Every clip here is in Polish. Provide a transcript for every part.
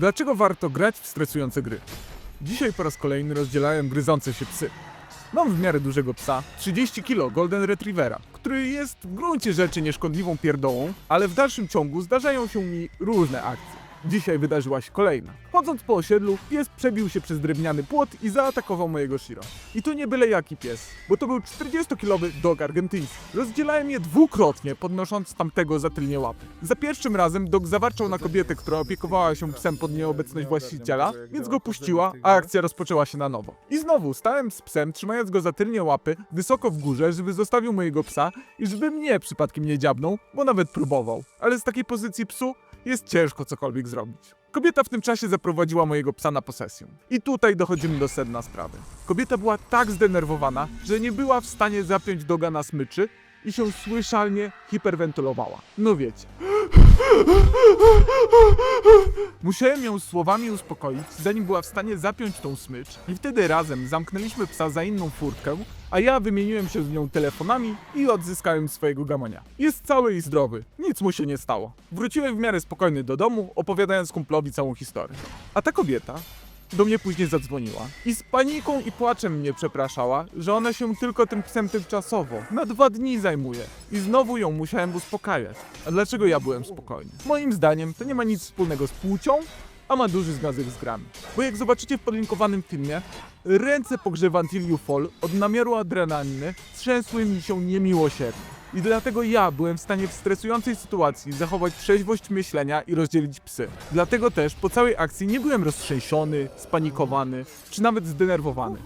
Dlaczego warto grać w stresujące gry? Dzisiaj po raz kolejny rozdzielałem gryzące się psy. Mam w miarę dużego psa, 30 kg Golden Retrievera, który jest w gruncie rzeczy nieszkodliwą pierdołą, ale w dalszym ciągu zdarzają się mi różne akcje. Dzisiaj wydarzyła się kolejna. Chodząc po osiedlu, pies przebił się przez drewniany płot i zaatakował mojego Shiro. I to nie byle jaki pies, bo to był 40-kilowy dog argentyński. Rozdzielałem je dwukrotnie, podnosząc tamtego za tylnie łapy. Za pierwszym razem dog zawarczał na kobietę, która opiekowała się psem pod nieobecność właściciela, więc go puściła, a akcja rozpoczęła się na nowo. I znowu stałem z psem, trzymając go za tylnie łapy, wysoko w górze, żeby zostawił mojego psa i żeby mnie przypadkiem nie dziabnął, bo nawet próbował. Ale z takiej pozycji psu jest ciężko cokolwiek zrobić. Kobieta w tym czasie zaprowadziła mojego psa na posesję. I tutaj dochodzimy do sedna sprawy. Kobieta była tak zdenerwowana, że nie była w stanie zapiąć doga na smyczy i się słyszalnie hiperwentylowała. No wiecie. Musiałem ją słowami uspokoić, zanim była w stanie zapiąć tą smycz i wtedy razem zamknęliśmy psa za inną furtkę, a ja wymieniłem się z nią telefonami i odzyskałem swojego gamonia. Jest cały i zdrowy, nic mu się nie stało. Wróciłem w miarę spokojny do domu, opowiadając kumplowi całą historię. A ta kobieta do mnie później zadzwoniła i z paniką i płaczem mnie przepraszała, że ona się tylko tym psem tymczasowo na dwa dni zajmuje i znowu ją musiałem uspokajać. A dlaczego ja byłem spokojny? Moim zdaniem to nie ma nic wspólnego z płcią, a ma duży związek z grami. Bo jak zobaczycie w podlinkowanym filmie, ręce pogrzewa Until You Fall od namiaru adrenaliny trzęsły mi się niemiłosiernie. I dlatego ja byłem w stanie w stresującej sytuacji zachować trzeźwość myślenia i rozdzielić psy. Dlatego też po całej akcji nie byłem roztrzęsiony, spanikowany, czy nawet zdenerwowany.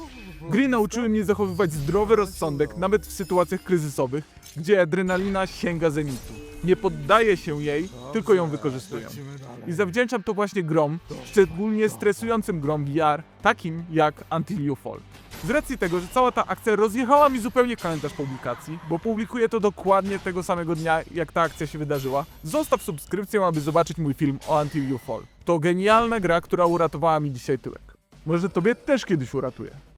Gry nauczyły mnie zachowywać zdrowy rozsądek nawet w sytuacjach kryzysowych, gdzie adrenalina sięga zenitu. Nie poddaję się jej, tylko ją wykorzystuję. I zawdzięczam to właśnie grom, szczególnie stresującym grom VR, takim jak Until You Fall. Z racji tego, że cała ta akcja rozjechała mi zupełnie kalendarz publikacji, bo publikuję to dokładnie tego samego dnia, jak ta akcja się wydarzyła, zostaw subskrypcję, aby zobaczyć mój film o Until You Fall. To genialna gra, która uratowała mi dzisiaj tyłek. Może tobie też kiedyś uratuje.